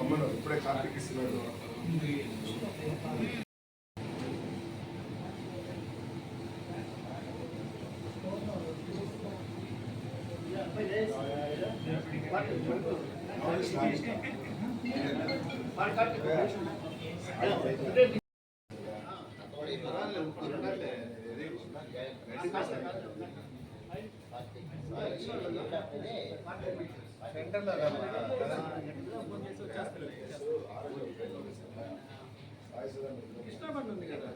అమ్మను ఇప్పుడే కార్తీక్ ఇస్తున్నాడు. కృష్ణాబండ్ ఉంది కదా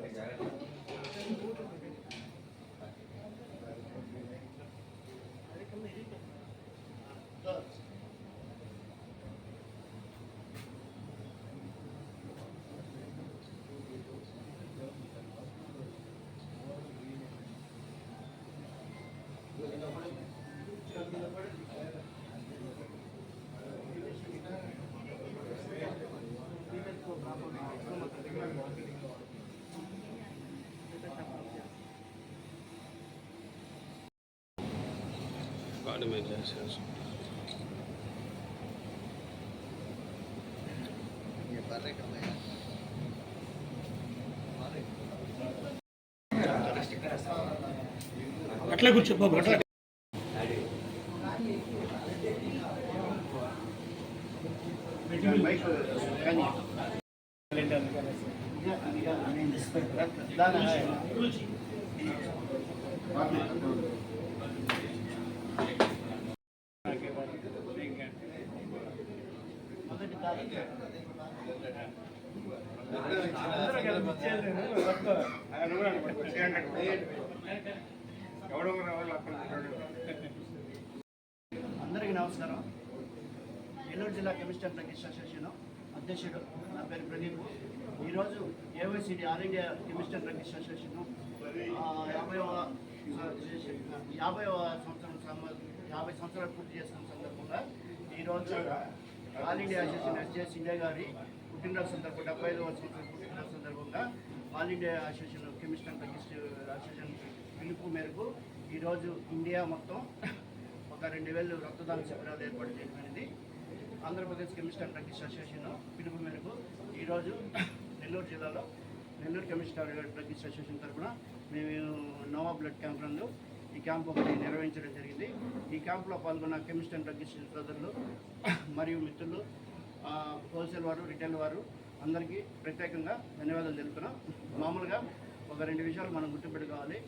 Gracias. గాడి మీద చేసేసి అట్లా కూర్చో బాబు అట్లా అందరికీ నమస్కారం. నెల్లూరు జిల్లా కెమిస్టర్ ప్రకృతి అసోసియేషన్ అధ్యక్షుడు నా పేరు ప్రదీప్. ఈరోజు ఏవైసిడి ఆల్ ఇండియా కెమిస్టర్ ప్రకృతి అసోసియేషన్ యాభైవ యాభైవ సంవత్సరం యాభై సంవత్సరాలు పూర్తి చేసిన సందర్భంగా ఈరోజు all India association SJ India గారి పుట్టినరోజు సందర్భంగా డెబ్బై ఐదవ సంవత్సరం పుట్టినరోజు సందర్భంగా ఆల్ ఇండియా అసోసియేషన్ కెమిస్టర్ ప్రకృతి అసోసియేషన్ పిలుపు మేరకు ఈరోజు ఇండియా మొత్తం ఒక రెండు వేలు రక్తదాన శిబిరాలు ఏర్పాటు చేయడమైనది Andhra Pradesh chemist and drugs association పిలుపు మేరకు ఈరోజు నెల్లూరు జిల్లాలో Nellore chemist and drugs association తరఫున మేము నోవా బ్లడ్ క్యాంప్ నందు ఈ క్యాంప్ ఒకటి నిర్వహించడం జరిగింది. ఈ క్యాంప్లో పాల్గొన్న కెమిస్ట్ అండ్ డ్రగ్స్ సోదరులు మరియు మిత్రులు హోల్సేల్ వారు రిటైల్ వారు అందరికీ ప్రత్యేకంగా ధన్యవాదాలు తెలుపుతున్నాం. మామూలుగా ఒక రెండు విషయాలు మనం గుర్తుపెట్టుకోవాలి.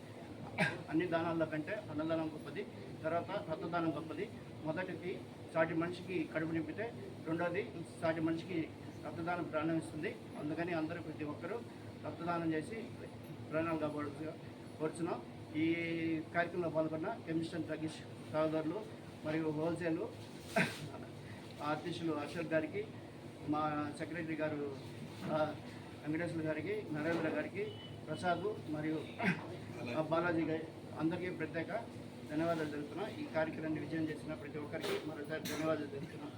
అన్ని దానాల కంటే అన్నదానం గొప్పది తర్వాత రక్తదానం గొప్పది. మొదటిది సాటి మనిషికి కడుపు నింపితే రెండోది సాటి మనిషికి రక్తదానం ప్రాణం ఇస్తుంది అందుకని అందరూ ప్రతి ఒక్కరూ రక్తదానం చేసి ప్రాణాలు కాపాడు కోరుచున్నాం. ఈ కార్యక్రమంలో పాల్గొన్న కెమిస్ట్ అండ్ డ్రగ్స్ సహోదరులు మరియు హోల్సేల్ ఆర్టిస్టులు అశోక్ గారికి మా సెక్రటరీ గారు వెంకటేశ్వర గారికి నరేంద్ర గారికి ప్రసాద్ మరియు బాలాజీ గారి అందరికీ ప్రత్యేక ధన్యవాదాలు తెలుపుతున్నాం. ఈ కార్యక్రమాన్ని విజయం చేసిన ప్రతి ఒక్కరికి మరోసారి ధన్యవాదాలు తెలుపుతున్నాం.